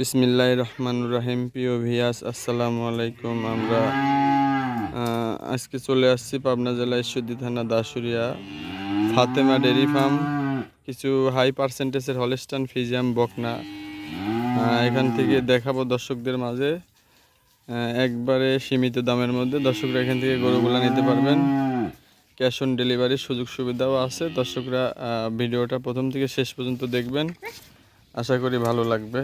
বিসমিল্লাহ রহমান রাহিম। প্রিয় ভিয়াস, আসসালামু আলাইকুম। আমরা আজকে চলে আসছি পাবনা জেলা ঈশ্বরদী থানা দাসুরিয়া ফাতেমা ডেরি ফার্ম। কিছু হাই পার্সেন্টেজের হলিস্টান ফিজিয়াম বকনা। এখান থেকে দেখাবো দর্শকদের মাঝে। একবারে সীমিত দামের মধ্যে দর্শকরা এখান থেকে গরুগুলো নিতে পারবেন। ক্যাশ অন ডেলিভারির সুযোগ সুবিধাও আছে। দর্শকরা ভিডিওটা প্রথম থেকে শেষ পর্যন্ত দেখবেন। আশা করি ভালো লাগবে।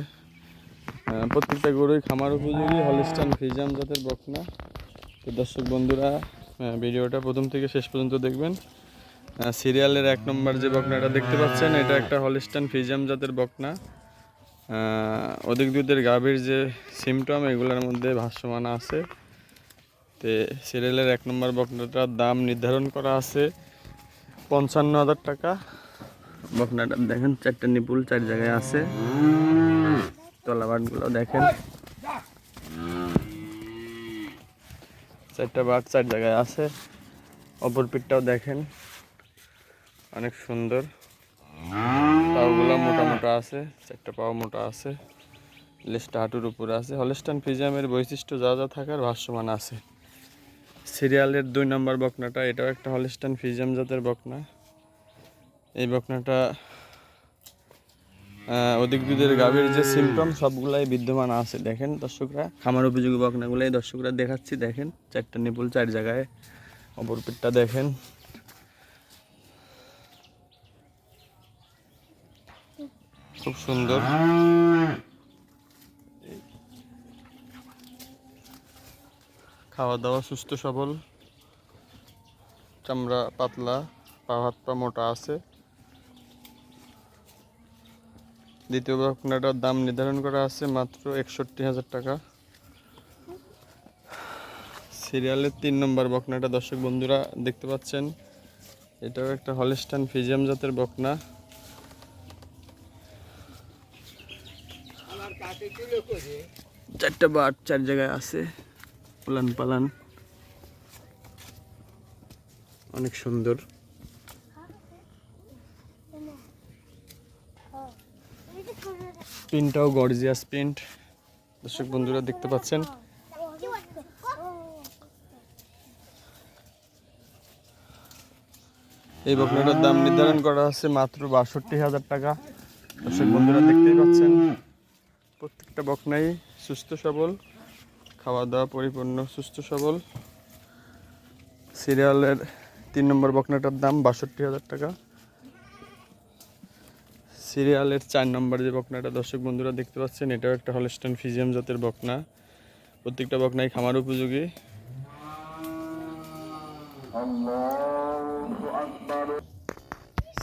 প্রত্যেকটা গরুই খামার উপযোগী, হলিস্টান ফিজাম জাতের বকনা তো দর্শক বন্ধুরা ভিডিওটা প্রথম থেকে শেষ পর্যন্ত দেখবেন। সিরিয়ালের এক নম্বর যে বকনাটা দেখতে পাচ্ছেন, এটা একটা হলিস্টান ফিজাম জাতের বকনা অধিক দুধের গাভীর যে সিমটম এগুলোর মধ্যে ভাষ্যমান আছে। তে সিরিয়ালের এক নম্বর বকনাটার দাম নির্ধারণ করা আছে পঞ্চান্ন হাজার টাকা। বকনাটা দেখেন, চারটা নিপুল চার জায়গায় আছে। তলাবাটগুলো দেখেন। চারটা বাট চার জায়গায় আছে। অপর পিঠটাও দেখেন। অনেক সুন্দর। পাওগুলো মোটা মোটা আছে, চারটা পাও মোটা আছে। লেসটা হাঁটুর উপরে আছে। হলস্টান ফিজামের বৈশিষ্ট্য যা যা থাকার ভাষ্যমান আছে। সিরিয়ালের দুই নম্বর বকনাটা, এটাও একটা হলস্টান ফিজিয়াম জাতের বকনা। এই বকনাটা অধিক দুধের গাভীর যে সিমটম সবগুলাই বিদ্যমান আছে। দেখেন দর্শকরা, খামার উপযোগী বকনাগুলাই দর্শকরা দেখাচ্ছি, দেখেন, চারটা নিপুল চার জায়গায়, অপর দেখেন। খুব সুন্দর। খাওয়া দাওয়া সুস্থ সবল চামড়া পাতলা, পা হাত পা মোটা আছে। দ্বিতীয় বকনাটার দাম নির্ধারণ করা আছে মাত্র একষট্টি হাজার টাকা। সিরিয়ালের তিন নম্বর বকনাটা দর্শক বন্ধুরা দেখতে পাচ্ছেন, এটাও একটা হলিস্টান ফিজিয়াম জাতের বকনা। চারটা বাট চার জায়গায় আছে পালান পালান। অনেক সুন্দর। প্রিন্টটাও গর্জিয়াস প্রিন্ট দর্শক বন্ধুরা, দেখতে পাচ্ছেন? এই বকনাটার দাম নির্ধারণ করা আছে মাত্র বাষট্টি হাজার টাকা। দর্শক বন্ধুরা, দেখতেই পাচ্ছেন? প্রত্যেকটা বকনাই সুস্থ সবল খাওয়া দাওয়া পরিপূর্ণ, সুস্থ সবল। সিরিয়ালের তিন নম্বর বকনাটার দাম বাষট্টি হাজার টাকা। সিরিয়ালের চার নম্বর যে বকনাটা দর্শক বন্ধুরা দেখতে পাচ্ছেন, এটাও একটা হলস্টাইন ফিজিয়াম জাতের বকনা। প্রত্যেকটা বকনাই খামার উপযোগী।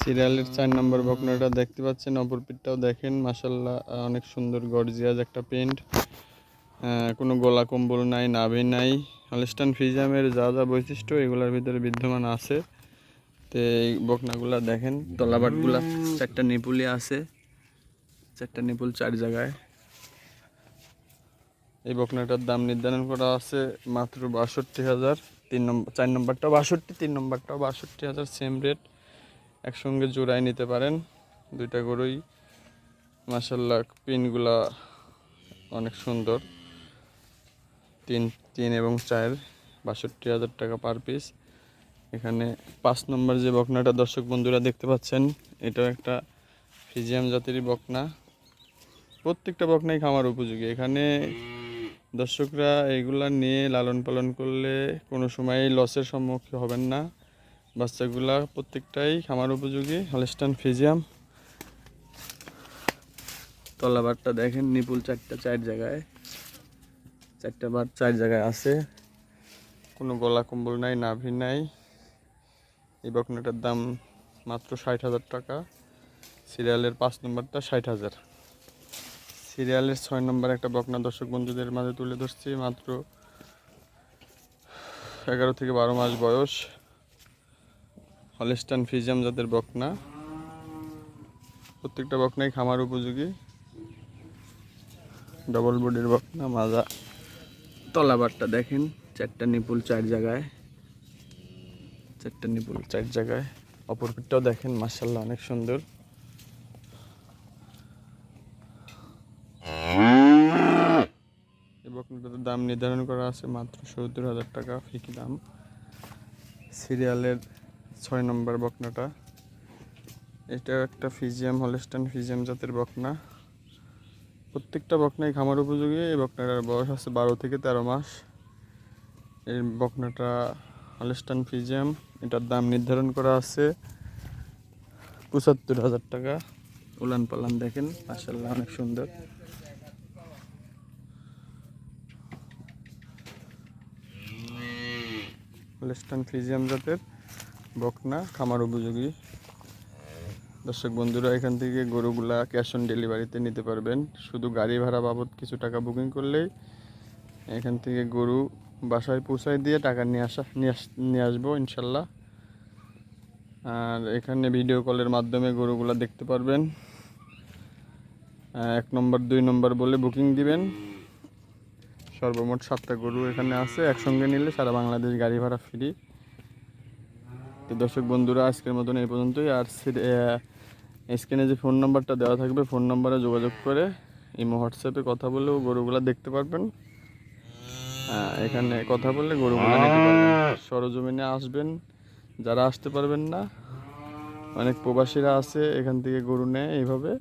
সিরিয়ালের চার নম্বর বকনাটা দেখতে পাচ্ছেন, অপর পিঠটাও দেখেন মাসাল্লাহ অনেক সুন্দর, গর্জিয়াস একটা পেন্ট কোনো গোলা কম্বল নাই, নাভি নাই। হলস্টান ফিজিয়ামের যা যা বৈশিষ্ট্য, এগুলোর ভিতরে বিদ্যমান আছে। তো এই বকনাগুলা দেখেন, তলাবাটগুলা, চারটা নিপুলি আছে, চারটা নিপুল চার জায়গায়। এই বকনাটার দাম নির্ধারণ করা আছে মাত্র বাষট্টি হাজার, তিন নম্বর চার নম্বরটাও বাষট্টি, তিন নম্বরটাও বাষট্টি হাজার সেম রেট একসঙ্গে জোড়ায় নিতে পারেন, দুইটা গরুই। মাসাল্লাহ পিনগুলা অনেক সুন্দর। তিন তিন এবং চার, বাষট্টি হাজার টাকা পার পিস এখানে পাঁচ নম্বর যে বকনাটা দর্শক বন্ধুরা দেখতে পাচ্ছেন, এটাও একটা ফিজিয়াম জাতেরই বকনা। প্রত্যেকটা বকনাই খামার উপযোগী। এখানে দর্শকরা এগুলা নিয়ে লালন পালন করলে কোনো সময় লসের সম্মুখীন হবেন না। বাচ্চাগুলা প্রত্যেকটাই খামার উপযোগী। হলস্টান ফিজিয়াম। তলাবারটা দেখেন, নিপুল চারটা, চার জায়গায়। চারটা বার চার জায়গায় আছে। কোনো গলা কম্বল নাই, নাভি নাই। এই বকনাটার দাম মাত্র ষাট হাজার টাকা। সিরিয়ালের পাঁচ নম্বরটা ষাট হাজার। সিরিয়ালের ছয় নম্বর একটা বকনা দর্শক বন্ধুদের মাঝে তুলে ধরছি, মাত্র এগারো থেকে বারো মাস বয়স। হলিস্টান ফিজিয়াম জাতের বকনা। প্রত্যেকটা বকনাই খামার উপযোগী। ডবল বডির বকনা, মাজা। তলাবারটা দেখেন, চারটা নিপুল চার জায়গায়। চারটা নিপুল চার জায়গায়। অপর পিঠটাও দেখেন মার্শাল্লাহ অনেক সুন্দর। বকনাটার দাম নির্ধারণ করা আছে মাত্র সত্তর হাজার টাকা ফিকি দাম। সিরিয়ালের ছয় নম্বর বকনাটা। এটা একটা ফিজিয়াম হলেস্টান ফিজিয়াম জাতের বকনা। প্রত্যেকটা বকনাই খামার উপযোগী। এই বকনাটার বয়স আছে বারো থেকে তেরো মাস। এই বকনাটা হলস্টান ফিজিয়াম এটার দাম নির্ধারণ করা আছে পঁচাত্তর হাজার টাকা। উলান পালান দেখেন মাসাল্লাহ অনেক সুন্দর। হলস্টান ফিজিয়াম জাতের বকনা, খামার উপযোগী। দর্শক বন্ধুরা, এখান থেকে গরুগুলা ক্যাশ অন ডেলিভারিতে নিতে পারবেন। শুধু গাড়ি ভাড়া বাবদ কিছু টাকা বুকিং করলেই এখান থেকে গরু বাসায় পৌঁছায় দিয়ে টাকা নিয়ে আসা, নিয়ে নিয়ে আসব ইনশাল্লাহ। আর এখানে ভিডিও কলের মাধ্যমে গরুগুলা দেখতে পারবেন। এক নম্বর, দুই নম্বর বলে বুকিং দিবেন। সর্বমোট সাতটা গরু এখানে আছে, একসঙ্গে নিলে সারা বাংলাদেশ গাড়ি ভাড়া ফ্রি তো দর্শক বন্ধুরা, আজকের মতন এই পর্যন্তই। আর স্ক্রিনে যে ফোন নাম্বারটা দেওয়া থাকবে ফোন নাম্বারে যোগাযোগ করে, ইমো, হোয়াটসঅ্যাপে কথা বলেও গরুগুলা দেখতে পারবেন। এখানে কথা বললে গরু নিতে পারবেন। সরজমিনে আসবেন যারা আসতে পারবেন না অনেক প্রবাসীরা আছে এখান থেকে গরু নেয় এইভাবে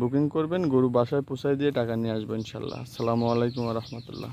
বুকিং করবেন গরু বাসায় পোষায় দিয়ে টাকা নিয়ে আসবেন ইনশাল্লাহ। আসসালামু আলাইকুম রহমতুল্লাহ।